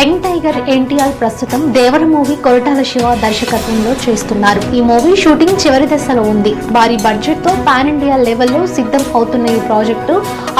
Young tiger NTR ప్రస్తుతం దేవర movie Koratala Shiva దర్శకత్వంలో చేస్తున్నారు. ఈ మూవీ షూటింగ్ చివరి దశలో ఉంది. భారీ బడ్జెట్తో పాన్ ఇండియా లెవెల్లో సిద్ధం అవుతున్న ఈ ప్రాజెక్టు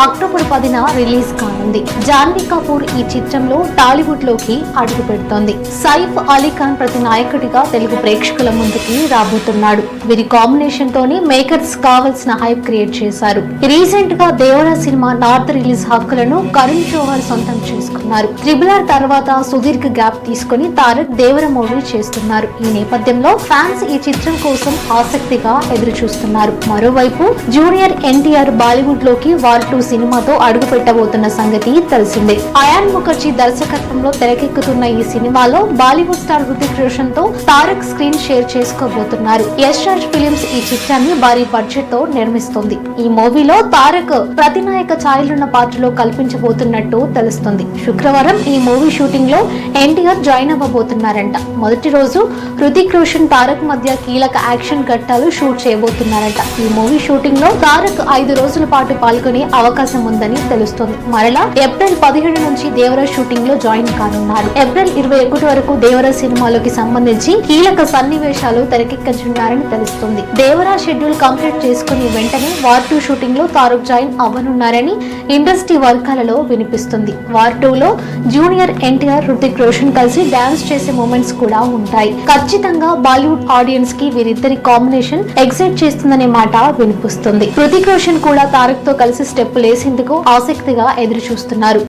అక్టోబర్ పదిన రిలీజ్ కానుంది. జాన్వీ కపూర్ ఈ చిత్రంలో టాలీవుడ్లోకి అడుగు పెడుతోంది. సైఫ్ అలీ ఖాన్ ప్రతి నాయకుడిగా తెలుగు ప్రేక్షకుల ముందుకి రాబోతున్నాడు. వీరి కాంబినేషన్ తోని మేకర్స్ కావలసిన హైప్ క్రియేట్ చేశారు. రీసెంట్గా దేవరా సినిమా నార్త్ రిలీజ్ హక్కులను కరుణ్ జోహర్ సొంతం చేసుకున్నారు. త్రిబుల్ ఆర్ తర్వాత సుదీర్ఘ గ్యాప్ తీసుకుని తారక్ దేవర మూవీ చేస్తున్నారు. ఈ నేపథ్యంలో ఫ్యాన్స్ ఈ చిత్రం కోసం ఆసక్తిగా ఎదురు చూస్తున్నారు మరోవైపు జూనియర్ ఎన్టీఆర్ బాలీవుడ్లోకి వార్ టూ సినిమాతో అడుగు పెట్టబోతున్న సంగతి తెలిసిందే. అయాన్ ముఖర్జీ దర్శకత్వంలో తెరకెక్కుతున్న ఈ సినిమాలో బాలీవుడ్ స్టార్ హృతిక్ రోషన్తో తారక్ స్క్రీన్ షేర్ చేసుకోబోతున్నారు. యశ్ రాజ్ ఫిలిమ్స్ ఈ చిత్రాన్ని భారీ బడ్జెట్తో నిర్మిస్తుంది. ఈ మూవీలో తారక్ ప్రతినాయక ఛాయలున్న పాత్రలో కల్పించబోతున్నట్టు తెలుస్తుంది. శుక్రవారం ఈ మూవీ షూటింగ్లో ఎన్టీఆర్ జాయిన్ అవ్వబోతున్నారంట. మొదటి రోజు హృతిక్ రోషన్ తారక్ మధ్య కీలక యాక్షన్ ఘట్టాలు షూట్ చేయబోతున్నారంట. ఈ మూవీ షూటింగ్లో తారక్ ఐదు రోజుల పాటు పాల్గొనే అవకాశం ఉందని తెలుస్తుంది. మరలా ఏప్రిల్ పదిహేడు నుంచి దేవర షూటింగ్లో జాయిన్ కానున్నారు. ఏప్రిల్ ఇరవై ఒకటి వరకు దేవర సినిమాలోకి సంబంధించి కీలక సన్నివేశాలు తెరకెక్కనున్నారని తెలుస్తుంది. దేవరా షెడ్యూల్ కంప్లీట్ చేసుకుని వెంటనే వార్ టూ షూటింగ్లో తారక్ జాయిన్ అవ్వనున్నారని ఇండస్ట్రీ వర్గాలలో వినిపిస్తుంది. వార్ టూ లో జూనియర్ ఎన్టీఆర్ హృతిక్ రోషన్ కలిసి డాన్స్ చేసే మూమెంట్స్ కూడా ఉంటాయి. ఖచ్చితంగా బాలీవుడ్ ఆడియన్స్కి వీరిద్దరి కాంబినేషన్ ఎగ్జైట్ చేస్తుందనే మాట వినిపిస్తుంది. హృతిక్ రోషన్ కూడా తారక్తో కలిసి స్టెప్ లేసేందుకు ఆసక్తిగా ఎదురు చూస్తున్నారు